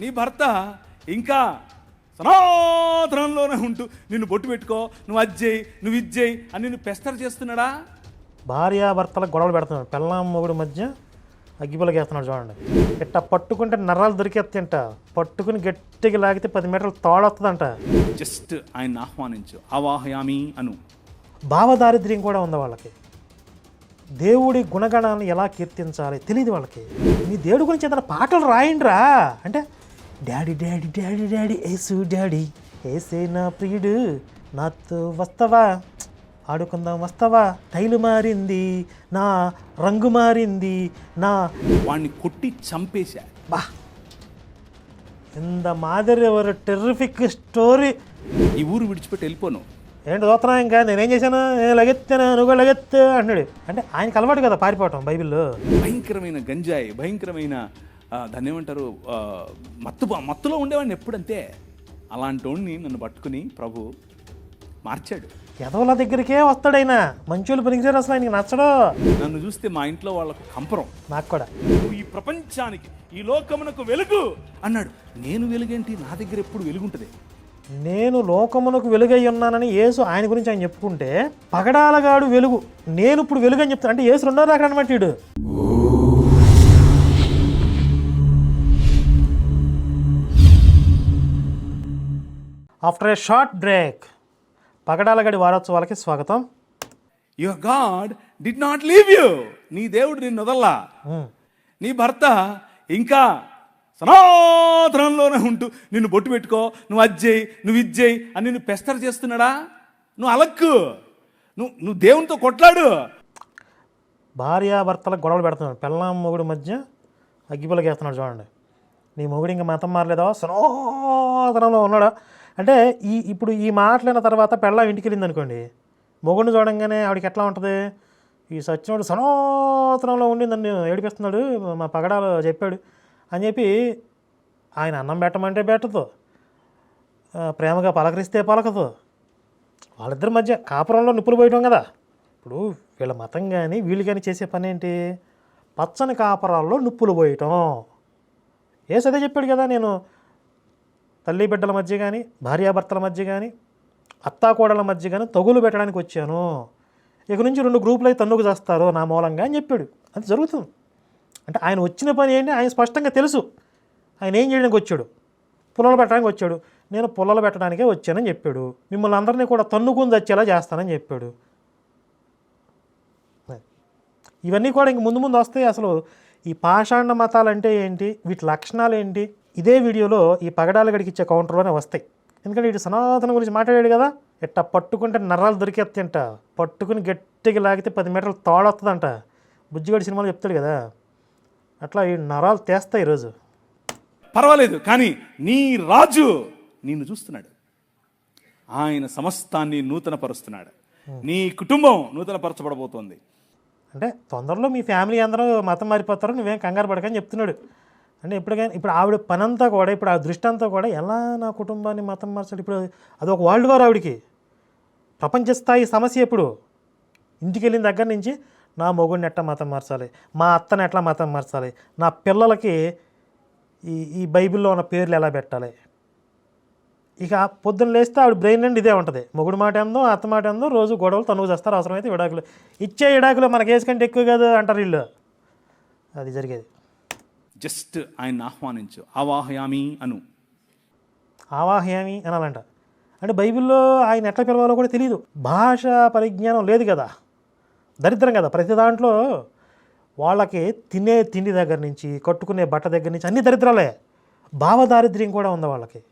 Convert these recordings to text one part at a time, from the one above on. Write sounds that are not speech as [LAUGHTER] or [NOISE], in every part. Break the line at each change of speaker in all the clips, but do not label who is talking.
నీ భర్త ఇంకా సనాతనంలోనే ఉంటూ నిన్ను బొట్టు పెట్టుకో నువ్వు అది చేయి నువ్వు ఇది చేయి అని నిన్ను పెస్తర్ చేస్తున్నాడా?
భార్యాభర్తల గొడవలు పెడుతున్నాడు. పెళ్ళాం మొగుడు మధ్య అగ్గిపులకేస్తున్నాడు చూడండి. ఇట్ట పట్టుకుంటే నర్రాలు దొరికేస్తాయంట పట్టుకుని గట్టిగా లాగితే పది మీటర్లు తోడొస్తుందంట
జస్ట్ ఆయన ఆహ్వానించు. అవాహయామి అను.
భావదారిద్ర్యం కూడా ఉంది వాళ్ళకి. దేవుడి గుణగణాలను ఎలా కీర్తించాలి తెలియదు వాళ్ళకి. మీ దేవుడి గురించి ఏదైనా పాటలు రాయండిరా. అంటే daddy daddy daddy daddy Yesu daddy. ఏసే నా ప్రియుడు నాతో వస్తావా? ఆడుకుందాం వస్తావా? టైలు మారింది నా రంగు మారింది నా
వాడిని కొట్టి చంపేశా.
బా. ఇంత మాదిరి ఎవరు టెర్రిఫిక్ స్టోరీ?
ఈ ఊరు విడిచిపెట్టి వెళ్ళిపోను.
ఏంటి చూస్తున్నా ఇంకా? నేనేం చేశాను? నేను లగెత్తాను? నువ్వు కూడా లగెత్తు అన్నాడు అంటే ఆయనకి అలవాటు కదా పారిపోవటం బైబిల్లో.
భయంకరమైన గంజాయి భయంకరమైన దాన్ని ఏమంటారు? మత్తు మత్తులో ఉండేవాడిని ఎప్పుడంతే అలాంటి వాడిని నన్ను పట్టుకుని ప్రభు మార్చాడు.
ఎదవల దగ్గరికే వస్తాడైనా. మంచోళ్ళు పనికిసారు అసలు ఆయనకి నచ్చడు.
నన్ను చూస్తే మా ఇంట్లో వాళ్ళకు కంపరం.
నాకు కూడా.
నువ్వు ఈ ప్రపంచానికి ఈ లోకమునకు వెలుగు అన్నాడు. నేను వెలుగేంటి? నా దగ్గర ఎప్పుడు వెలుగుంటుంది?
నేను లోకమునకు వెలుగై ఉన్నానని యేసు ఆయన గురించి ఆయన చెప్పుకుంటే పగడాలగాడు వెలుగు. నేను ఇప్పుడు వెలుగు అని చెప్తాను అంటే యేసు రెండో రాకడ అనమాట వీడు. After a short break. పగడాలగడి వారోత్సవాలకి స్వాగతం.
Your god did not leave you. నీ దేవుడు నిన్ను వదల్లా. నీ భర్త ఇంకా సనాతనంలోనే ఉంటూ నిన్ను బొట్టు పెట్టుకో నువ్వు అది చేయి నువ్వు ఇది చేయి అని నిన్ను పెస్తర్ చేస్తున్నాడా? నువ్వు అలక్కు. నువ్వు నువ్వు దేవునితో కొట్లాడు.
భార్యాభర్తల గొడవలు పెడుతున్నాడు. పెళ్ళాం మొగుడు మధ్య అగ్గిపులకేస్తున్నాడు చూడండి. నీ మొగుడు ఇంకా మతం మారలేదా? సనాతనంలో ఉన్నాడా? అంటే ఈ ఇప్పుడు ఈ మాటలైన తర్వాత పెళ్ళం ఇంటికి వెళ్ళింది అనుకోండి మొగుడిని చూడంగానే ఆవిడకి ఎట్లా ఉంటుంది? ఈ సచ్చినోడు సనాతనంలో ఉండి నన్ను ఏడిపిస్తున్నాడు మా పగడాలు చెప్పాడు అని చెప్పి ఆయన అన్నం పెట్టమంటే పెట్టదు ప్రేమగా పలకరిస్తే పలకదు. వాళ్ళిద్దరి మధ్య కాపురంలో నిప్పులు పోయటం కదా. ఇప్పుడు వీళ్ళ మతం కానీ వీళ్ళు కానీ చేసే పని ఏంటి? పచ్చని కాపురాల్లో నిప్పులు పోయటం. ఏసు చెప్పాడు కదా నేను తల్లి బిడ్డల మధ్య కానీ భార్యాభర్తల మధ్య కానీ అత్తాకోడల మధ్య కానీ తగులు పెట్టడానికి వచ్చాను. ఇక నుంచి రెండు గ్రూపులు అయితే తన్నుకు చేస్తారు నా మూలంగా అని చెప్పాడు. అది జరుగుతుంది. అంటే ఆయన వచ్చిన పని ఏంటి? ఆయన స్పష్టంగా తెలుసు. ఆయన ఏం చేయడానికి వచ్చాడు? పుల్లలు పెట్టడానికి వచ్చాడు. నేను పుల్లలు పెట్టడానికే వచ్చానని చెప్పాడు. మిమ్మల్ని అందరినీ కూడా తన్నుకుని వచ్చేలా చేస్తానని చెప్పాడు. ఇవన్నీ కూడా ఇంక ముందు ముందు వస్తాయి. అసలు ఈ పాషాండ మతాలు అంటే ఏంటి? వీటి లక్షణాలు ఏంటి? ఇదే వీడియోలో ఈ పగడాల గడికి ఇచ్చే కౌంటర్లోనే వస్తాయి. ఎందుకంటే ఇటు సనాతన గురించి మాట్లాడాడు కదా ఇట్ట పట్టుకుంటే నర్రాలు దొరికేస్తాయంట పట్టుకుని గట్టిగా లాగితే పది మీటర్లు తోడొస్తుందంట బుజ్జిగడి సినిమాలో చెప్తాడు కదా అట్లా ఈ నరాలు తీస్తాయి ఈరోజు.
పర్వాలేదు కానీ నీ రాజు నిన్ను చూస్తున్నాడు. ఆయన సమస్తాన్ని నూతనపరుస్తున్నాడు. నీ కుటుంబం నూతనపరచబడబోతోంది.
అంటే తొందరలో మీ ఫ్యామిలీ అందరూ మతం మారిపోతారు నువ్వేం కంగారు పడకని చెప్తున్నాడు. అంటే ఎప్పటికైనా ఇప్పుడు ఆవిడ పనంతా కూడా ఇప్పుడు ఆ దృష్టి అంతా కూడా ఎలా నా కుటుంబాన్ని మతం మార్చాలి? ఇప్పుడు అది ఒక వరల్డ్ వార్ ఆవిడికి. ప్రపంచ స్థాయి సమస్య ఇప్పుడు ఇంటికి వెళ్ళిన దగ్గర నుంచి నా మొగుడిని ఎట్లా మతం మార్చాలి? మా అత్తని ఎట్లా మతం మార్చాలి? నా పిల్లలకి ఈ ఈ బైబిల్లో ఉన్న పేర్లు ఎలా పెట్టాలి? ఇక పొద్దున్న లేస్తే ఆవిడ బ్రెయిన్ నుండి ఇదే ఉంటుంది. మొగుడు మాట ఎందో అత్త మాట ఎందో రోజు గొడవలు తనువు చేస్తారు అవసరమైతే విడాకులు. ఇచ్చే విడాకులు మనకేసుకంటే ఎక్కువ కాదు అంటారు వీళ్ళు. అది జరిగేది.
జస్ట్ ఆయన ఆహ్వానించు. ఆవాహయామి అను.
ఆవాహయామి అనాలంట. అంటే బైబిల్లో ఆయన ఎట్లా పిలవాలో కూడా తెలియదు భాష పరిజ్ఞానం లేదు కదా. దరిద్రం కదా. ప్రతి దాంట్లో వాళ్ళకి తినే తిండి దగ్గర నుంచి కట్టుకునే బట్ట దగ్గర నుంచి అన్ని దరిద్రాలే. భావదారిద్ర్యం కూడా ఉంది వాళ్ళకి.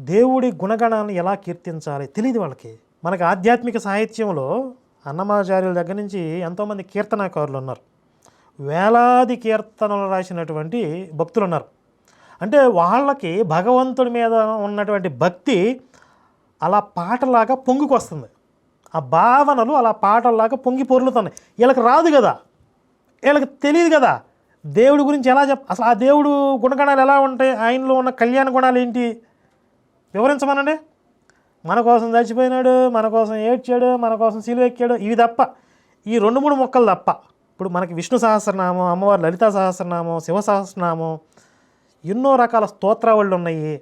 దేవుడి గుణగణాన్ని ఎలా కీర్తించాలి తెలియదు వాళ్ళకి. మనకి ఆధ్యాత్మిక సాహిత్యంలో అన్నమాచార్యుల దగ్గర నుంచి ఎంతోమంది కీర్తనాకారులు ఉన్నారు. వేలాది కీర్తనలు రాసినటువంటి భక్తులు ఉన్నారు అంటే వాళ్ళకి భగవంతుడి మీద ఉన్నటువంటి భక్తి అలా పాటలాగా పొంగుకొస్తుంది. ఆ భావనలు అలా పాటల్లాగా పొంగి పొర్లుతున్నాయి. వీళ్ళకి రాదు కదా. వీళ్ళకి తెలియదు కదా. దేవుడి గురించి ఎలా చెప్ అసలు ఆ దేవుడు గుణగణాలు ఎలా ఉంటాయి? ఆయనలో ఉన్న కళ్యాణ గుణాలు ఏంటి? వివరించమనండి. మన కోసం చచ్చిపోయినాడు మన కోసం ఏడ్చాడు మన కోసం సిలువ ఎక్కాడు ఇవి తప్ప. ఈ రెండు మూడు మొక్కలు తప్ప. ఇప్పుడు మనకి విష్ణు సహస్రనామం అమ్మవారి లలితా సహస్రనామం శివ సహస్రనామం ఎన్నో రకాల స్తోత్రావళులు ఉన్నాయి.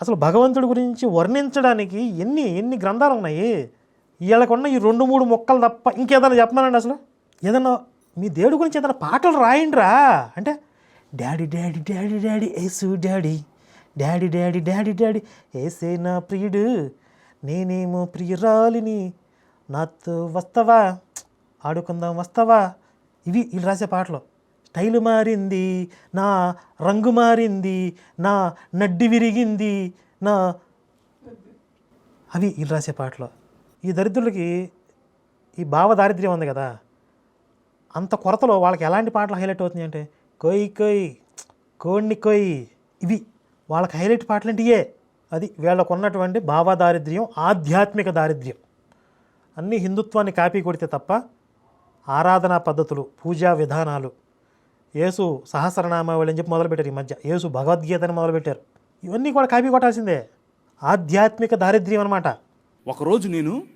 అసలు భగవంతుడి గురించి వర్ణించడానికి ఎన్ని ఎన్ని గ్రంథాలు ఉన్నాయి? వీళ్ళకున్న ఈ రెండు మూడు మొక్కలు తప్ప ఇంకేదైనా చెప్పమనండి అసలు? ఏదన్నా మీ దేవుడి గురించి ఏదైనా పాటలు రాయండిరా. అంటే daddy daddy daddy daddy Yesu daddy. Daddy daddy daddy daddy ఏసే నా ప్రియుడు. నేనేమో ప్రియురాలిని. నాతో వస్తావా? ఆడుకుందాం వస్తావా? ఇవి వీళ్ళు రాసే పాటలు. స్టైల్ మారింది నా రంగు మారింది నా నడ్డి విరిగింది నా అవి వీళ్ళు రాసే పాటలు. ఈ దరిద్రులకి ఈ భావ దారిద్ర్యం ఉంది కదా. అంత కొరతలో వాళ్ళకి ఎలాంటి పాటలు హైలైట్ అవుతున్నాయి అంటే కొయ్ కొయ్ కోడిని కొయ్. ఇవి వాళ్ళకి హైలైట్ పాటలు అంటే ఇయే. అది వీళ్ళకు ఉన్నటువంటి భావ దారిద్ర్యం ఆధ్యాత్మిక దారిద్ర్యం. అన్నీ హిందుత్వాన్ని కాపీ కొడితే తప్ప ఆరాధనా పద్ధతులు పూజా విధానాలు. యేసు సహస్రనామావళి అని చెప్పి మొదలుపెట్టారు ఈ మధ్య. యేసు భగవద్గీతని మొదలుపెట్టారు. ఇవన్నీ కూడా కాపీ కొట్టాల్సిందే. ఆధ్యాత్మిక దారిద్ర్యం అనమాట
ఒకరోజు నేను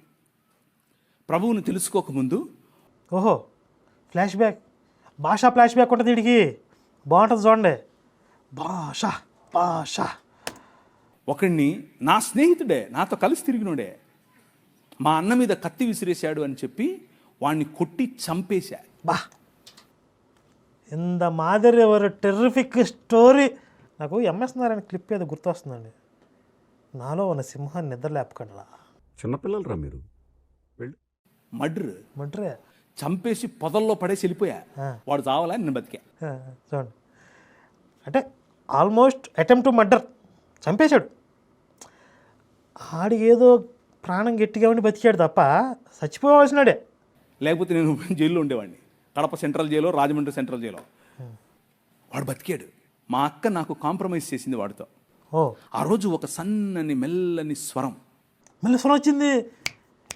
ప్రభువుని తెలుసుకోకముందు
ఓహో flash back. Baasha flash back ఉంటుంది వీడికి. బాగుంటుంది చూడండి. భాష భాష.
ఒకడిని నా స్నేహితుడే నాతో కలిసి తిరిగినోడే మా అన్న మీద కత్తి విసిరేశాడు అని చెప్పి వాడిని కొట్టి చంపేశా
బా. ఇంత మాదిరి ఒక టెర్రిఫిక్ స్టోరీ నాకు ఎంఎస్ నారాయణ క్లిప్ ఏదో గుర్తొస్తుందండి. నాలో ఉన్న సింహాన్ని నిద్ర లేపకండిలా.
చిన్నపిల్లలరా మీరు? వెళ్ళి.
మర్డర్
మంటరే
చంపేసి పొదల్లో పడేసి వెళ్ళిపోయా. వాడు చావాలా? నేను బతికా.
చూడండి. అంటే ఆల్మోస్ట్ అటెంప్ట్ టు మర్డర్ చంపేశాడు. ఆడికి ఏదో ప్రాణం గట్టిగా ఉండి బతికాడు తప్ప చచ్చిపోవాల్సినాడే.
లేకపోతే నేను [LAUGHS] జైల్లో ఉండేవాడిని. Kadapa central jail Rajahmundry central jail. వాడు బతికాడు. మా అక్క నాకు కాంప్రమైజ్ చేసింది వాడితో.
ఓ.
ఆ రోజు ఒక సన్నని మెల్లని స్వరం.
మళ్ళీ స్వరం వచ్చింది.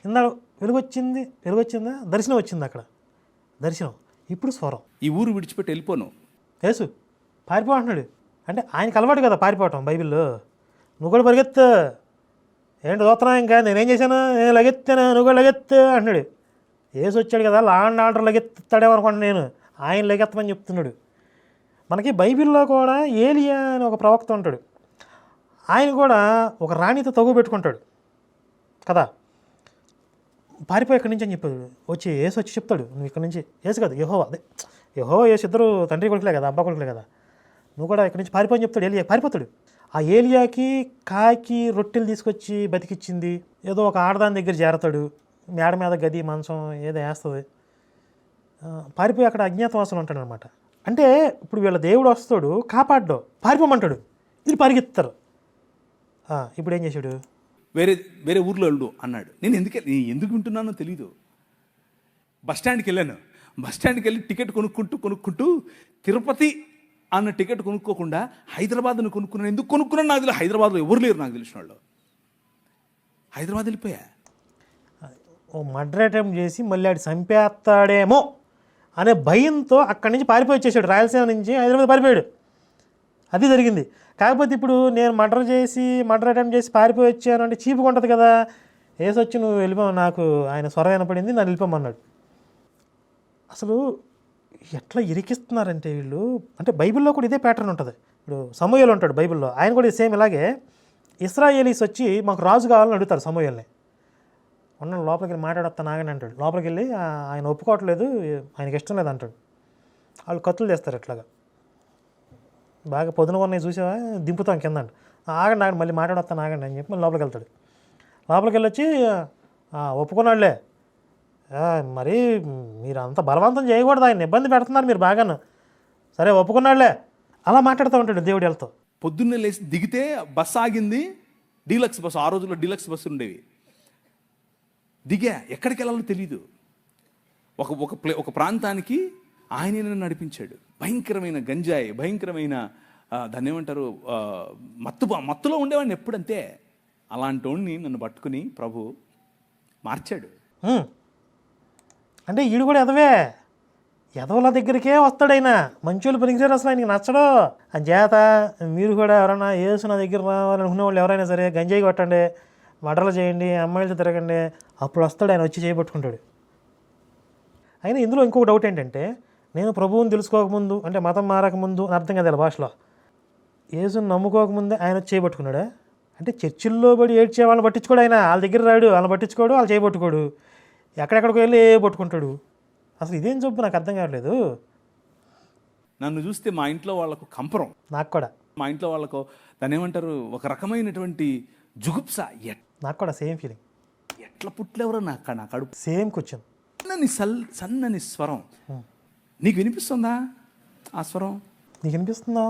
ఇందా వెలుగు వచ్చింది వెలుగు వచ్చిందా దర్శనం వచ్చింది అక్కడ. దర్శనం. ఇప్పుడు స్వరం.
ఈ ఊరు విడిచిపెట్టి వెళ్ళిపోను.
యేసు పారిపో అంటున్నాడు. అంటే ఆయనకి అలవాటు కదా పారిపోవటం బైబిల్లో. నువ్వు కూడా పరిగెత్తు. ఏంటి చూస్తున్నావు ఇంకా? నేనేం చేశాను? నేను లగెత్తాను నువ్వు కూడా లగెత్తు అంటున్నాడు. ఏసు వచ్చాడు కదా లా అండ్ ఆర్డర్ లగెత్తాడేమో అనుకోండి నేను. ఆయన లగెత్తమని చెప్తున్నాడు. మనకి బైబిల్లో కూడా ఏలియా అని ఒక ప్రవక్త ఉంటాడు. ఆయన కూడా ఒక రాణితో తగు పెట్టుకుంటాడు. కదా? పారిపోయి ఇక్కడి నుంచి అని చెప్పాడు. వచ్చి ఏసు వచ్చి చెప్తాడు. నువ్వు ఇక్కడి నుంచి ఏసు కాదు యహో అదే యహో ఏసు ఇద్దరు తండ్రి కొడుకులే కదా అబ్బా కొడుకులే కదా. నువ్వు కూడా ఇక్కడి నుంచి పారిపోయి చెప్తాడు. ఏలియా పారిపోతాడు. ఆ ఏలియాకి కాకి రొట్టెలు తీసుకొచ్చి బతికిచ్చింది. ఏదో ఒక ఆడదాని దగ్గర చేరతాడు. మేడ మీద గది మంచం ఏదో వేస్తుంది. పారిపోయి అక్కడ అజ్ఞాతవాసం ఉంటాడు అనమాట అంటే ఇప్పుడు వీళ్ళ దేవుడు వస్తాడు కాపాడ్డు పారిపోమంటాడు. ఇది పరిగెత్తారు ఇప్పుడు ఏం చేశాడు?
వేరే వేరే ఊర్లో వెళ్ళు అన్నాడు. నేను ఎందుకు నేను ఎందుకు వింటున్నానో తెలీదు. బస్ స్టాండ్కి వెళ్ళాను. బస్ స్టాండ్కి వెళ్ళి టికెట్ కొనుక్కుంటూ కొనుక్కుంటూ తిరుపతి అన్న టికెట్ కొనుక్కోకుండా హైదరాబాద్ను కొనుక్కున్నాను. ఎందుకు కొనుక్కున్నాను? నాకు తెలియదు. హైదరాబాద్లో ఎవరు లేరు నాకు తెలిసిన వాళ్ళు. హైదరాబాద్ వెళ్ళిపోయా?
ఓ మర్డర్ అటెంప్ట్ చేసి మళ్ళీ ఆడు చంపేస్తాడేమో అనే భయంతో అక్కడి నుంచి పారిపోయి వచ్చేసాడు. రాయలసీమ నుంచి హైదరాబాద్ పారిపోయాడు. అది జరిగింది. కాకపోతే ఇప్పుడు నేను మర్డర్ చేసి మర్డర్ అటెంప్ట్ చేసి పారిపోయి వచ్చాను అంటే చీపుగా ఉంటుంది కదా. వేసి వచ్చి నువ్వు వెళ్ళిపో నాకు ఆయన స్వరం వినపడింది నన్ను వెళ్ళిపోమన్నాడు. అసలు ఎట్లా ఇరికిస్తున్నారంటే వీళ్ళు? అంటే బైబిల్లో కూడా ఇదే ప్యాటర్న్ ఉంటుంది. ఇప్పుడు సమూహలు ఉంటాడు బైబిల్లో. ఆయన కూడా సేమ్ ఇలాగే ఇస్రాయేలీస్ వచ్చి మాకు రాజు కావాలని అడుగుతారు సమూహల్ని ఉన్న లోపలికి వెళ్ళి మాట్లాడొస్తా నాగని అంటాడు. లోపలికి వెళ్ళి ఆయన ఒప్పుకోవట్లేదు ఆయనకి ఇష్టం లేదు అంటాడు. వాళ్ళు కత్తులు చేస్తారు ఇట్లాగా బాగా పొద్దున ఉన్నాయి చూసావా? దింపుతాం కింద అంట. ఆగండి ఆగండి మళ్ళీ మాట్లాడొస్తాను ఆగండి అని చెప్పి మళ్ళీ లోపలికి వెళ్తాడు. లోపలికి వెళ్ళి వచ్చి ఒప్పుకున్నాడులే. మరి మీరు అంత బలవంతం చేయకూడదు ఆయన ఇబ్బంది పెడుతున్నారు మీరు బాగాను. సరే ఒప్పుకున్నాడులే. అలా మాట్లాడుతూ ఉంటాడు దేవుడు వెళ్తూ
పొద్దున్నే లేచి దిగితే బస్ ఆగింది. డీలక్స్ బస్సు ఆ రోజుల్లో డీలక్స్ బస్సు ఉండేవి. దిగా ఎక్కడికి వెళ్ళాలో తెలీదు. ఒక ఒక ప్లే ఒక ప్రాంతానికి ఆయనే నన్ను నడిపించాడు. భయంకరమైన గంజాయి భయంకరమైన ఆ, దాన్ని ఏమంటారు మత్తు మత్తులో ఉండేవాడిని ఎప్పుడంతే. అలాంటి వాడిని నన్ను పట్టుకుని ప్రభు మార్చాడు.
అంటే ఈడు కూడా ఎదవే ఎదవల దగ్గరికే వస్తాడైనా మంచోళ్ళు పనికిరారు అసలు ఆయనకి నచ్చడు. అని చేత మీరు కూడా ఎవరైనా ఏసు నా దగ్గర రావాలనుకునే వాళ్ళు ఎవరైనా సరే గంజాయి కొట్టండి. మటలు చేయండి అమ్మాయిలతో తిరగండి అప్పుడు వస్తాడు ఆయన వచ్చి చేయబట్టుకుంటాడు అయినా ఇందులో ఇంకొక డౌట్ ఏంటంటే నేను ప్రభువుని తెలుసుకోకముందు అంటే మతం మారకముందు అని అర్థం కదా భాషలో. యేసుని నమ్ముకోకముందే ఆయన వచ్చి చేయబట్టుకున్నాడా అంటే చర్చిల్లో పడి ఏడ్చే వాళ్ళని పట్టించుకోడు ఆయన. వాళ్ళ దగ్గర రాడు వాళ్ళని పట్టించుకోడు వాళ్ళు చేయబట్టుకోడు ఎక్కడెక్కడికి వెళ్ళి ఏ పట్టుకుంటాడు? అసలు ఇదేం జబ్బు? నాకు అర్థం కావట్లేదు.
నన్ను చూస్తే మా ఇంట్లో వాళ్ళకు కంపరం.
నాకు కూడా.
మా ఇంట్లో వాళ్ళకు దాన్ని ఏమంటారు? ఒక రకమైనటువంటి జుగుప్స ఎట్-
నాకు కూడా సేమ్ ఫీలింగ్
ఎట్లా పుట్లేవరో నాకు నా కడుపు?
సేమ్ క్వశ్చన్
సన్నని సల్ సన్నని స్వరం. నీకు వినిపిస్తుందా ఆ స్వరం?
నీకు వినిపిస్తుందా?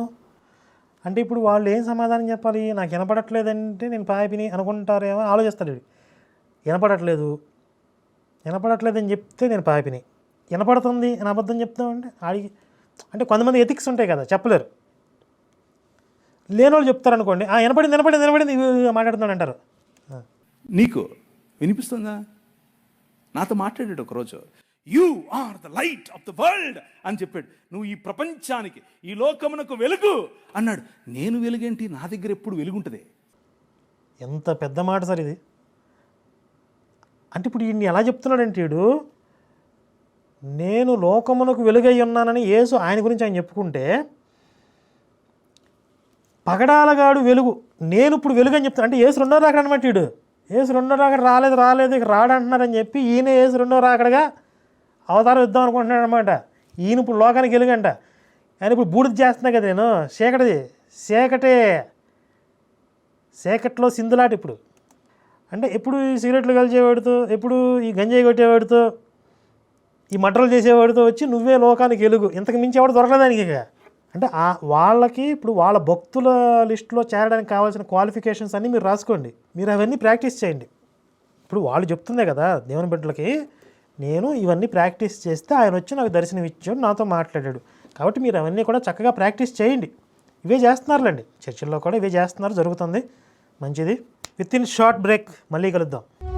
అంటే ఇప్పుడు వాళ్ళు ఏం సమాధానం చెప్పాలి? నాకు వినపడట్లేదంటే నేను పాపిని అనుకుంటారేమో ఆలోచిస్తాడు. వినపడట్లేదు. వినపడట్లేదని చెప్తే నేను పాపిని వినపడుతుంది అని అబద్ధం చెప్తామంటే ఆడికి అంటే కొంతమంది ఎథిక్స్ ఉంటాయి కదా చెప్పలేరు. లేని వాళ్ళు చెప్తారు అనుకోండి ఆ వినపడింది వినపడింది వినపడింది మాట్లాడుతున్నాడు అంటారు.
నీకు వినిపిస్తుందా? నాతో మాట్లాడాడు ఒకరోజు. You are the light of the world అని చెప్పాడు. నువ్వు ఈ ప్రపంచానికి ఈ లోకమునకు వెలుగు అన్నాడు. నేను వెలుగేంటి? నా దగ్గర ఎప్పుడు వెలుగుంటుంది?
ఎంత పెద్ద మాట సార్ ఇది. అంటే ఇప్పుడు ఈయన్ని ఎలా చెప్తున్నాడంటే వీడు నేను లోకమునకు వెలుగై ఉన్నానని యేసు ఆయన గురించి ఆయన చెప్పుకుంటే పగడాలగాడు వెలుగు. నేను ఇప్పుడు వెలుగు అని చెప్తాను అంటే యేసు రెండో రాకడ అనమాట వీడు ఏసు రెండో రాకడ రాలేదు రాలేదు ఇక రాడంటున్నారని చెప్పి ఈయన ఏసు రెండో రాకడగా అవతారం ఇద్దాం అనుకుంటున్నాడు అనమాట ఈయన ఇప్పుడు లోకానికి వెలుగంట ఆయన ఇప్పుడు బూడిద చేస్తున్నా కదా నేను చీకటిది. చీకటే. చీకట్లో సింధులాట ఇప్పుడు. అంటే ఎప్పుడు ఈ సిగరెట్లు కలిసేవాడితో ఎప్పుడు ఈ గంజాయి కొట్టేవాడితో ఈ మటర్లు చేసేవాడితో వచ్చి నువ్వే లోకానికి వెలుగు ఇంతకు మించి ఎవడు దొరకలేదానికి ఇక. అంటే ఆ వాళ్ళకి ఇప్పుడు వాళ్ళ భక్తుల లిస్టులో చేరడానికి కావాల్సిన క్వాలిఫికేషన్స్ అన్నీ మీరు రాసుకోండి. మీరు అవన్నీ ప్రాక్టీస్ చేయండి. ఇప్పుడు వాళ్ళు చెప్తుందే కదా దేవుని బిడ్డలకి నేను ఇవన్నీ ప్రాక్టీస్ చేస్తే ఆయన వచ్చి నాకు దర్శనం ఇచ్చాడు నాతో మాట్లాడాడు. కాబట్టి మీరు అవన్నీ కూడా చక్కగా ప్రాక్టీస్ చేయండి. ఇవే చేస్తున్నారులేండి. చర్చిల్లో కూడా ఇవే చేస్తున్నారు జరుగుతుంది. మంచిది. విత్ ఇన్ షార్ట్ బ్రేక్ మళ్ళీ కలుద్దాం.